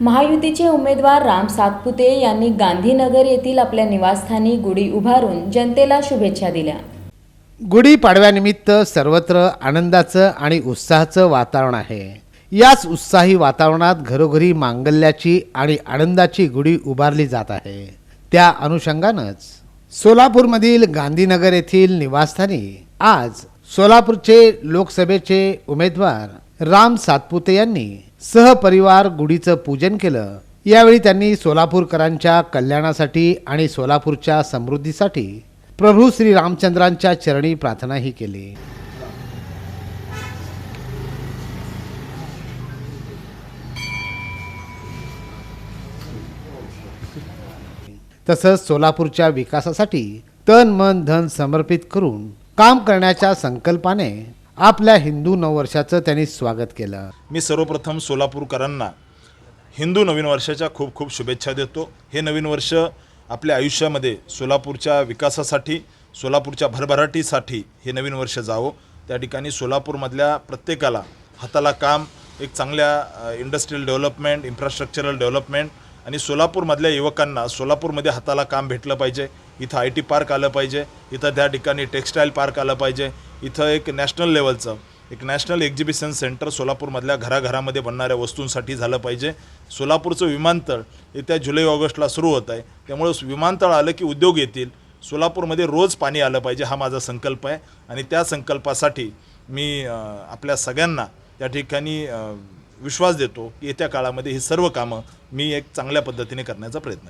महायुतीचे उमेदवार राम सातपुते यांनी गांधीनगर येथील आपल्या निवासस्थानी गुढी उभारून जनतेला शुभेच्छा दिल्या. गुढीपाडव्यानिमित्त सर्वत्र आनंदाचं आणि उत्साहाचं वातावरण आहे. याच उत्साही वातावरणात घरोघरी मांगल्याची आणि आनंदाची गुढी उभारली जात आहे. त्या अनुषंगानंच सोलापूरमधील गांधीनगर येथील निवासस्थानी आज सोलापूरचे लोकसभेचे उमेदवार राम सातपुते यांनी सहपरिवार गुढीचं पूजन केलं. यावेळी त्यांनी सोलापूरकरांच्या कल्याणासाठी आणि सोलापूरच्या समृद्धीसाठी प्रभू श्री रामचंद्रांच्या चरणी प्रार्थनाही केली. तसंच सोलापूरच्या विकासासाठी तन मन धन समर्पित करून काम करण्याच्या संकल्पाने आपल्या हिंदू नववर्षाचं त्यांनी स्वागत केलं. मी सर्वप्रथम सोलापूरकरांना हिंदू नवीन वर्षाच्या खूप खूप शुभेच्छा देतो. हे नवीन वर्ष आपल्या आयुष्यामध्ये सोलापूरच्या विकासासाठी सोलापूरच्या भरभराटीसाठी हे नवीन वर्ष जावं. त्या ठिकाणी सोलापूरमधल्या प्रत्येकाला हाताला काम एक चांगल्या इंडस्ट्रीयल डेव्हलपमेंट इन्फ्रास्ट्रक्चरल डेव्हलपमेंट आणि सोलापूरमधल्या युवकांना सोलापूरमध्ये हाताला काम भेटलं पाहिजे. इथं आय टी पार्क आलं पाहिजे. इथं त्या ठिकाणी टेक्स्टाईल पार्क आलं पाहिजे. इथं एक नॅशनल लेवलचं एक नॅशनल एक्झिबिशन सेंटर सोलापूरमधल्या घराघरामध्ये बनणाऱ्या वस्तूंसाठी झालं पाहिजे. सोलापूरचं विमानतळ येत्या जुलै ऑगस्टला सुरू होत आहे. त्यामुळं विमानतळ आलं की उद्योग येतील. सोलापूरमध्ये रोज पाणी आलं पाहिजे हा माझा संकल्प आहे. आणि त्या संकल्पासाठी मी आपल्या सगळ्यांना त्या ठिकाणी विश्वास देतो की येत्या काळामध्ये ही सर्व कामं मी एक चांगल्या पद्धतीने करण्याचा प्रयत्न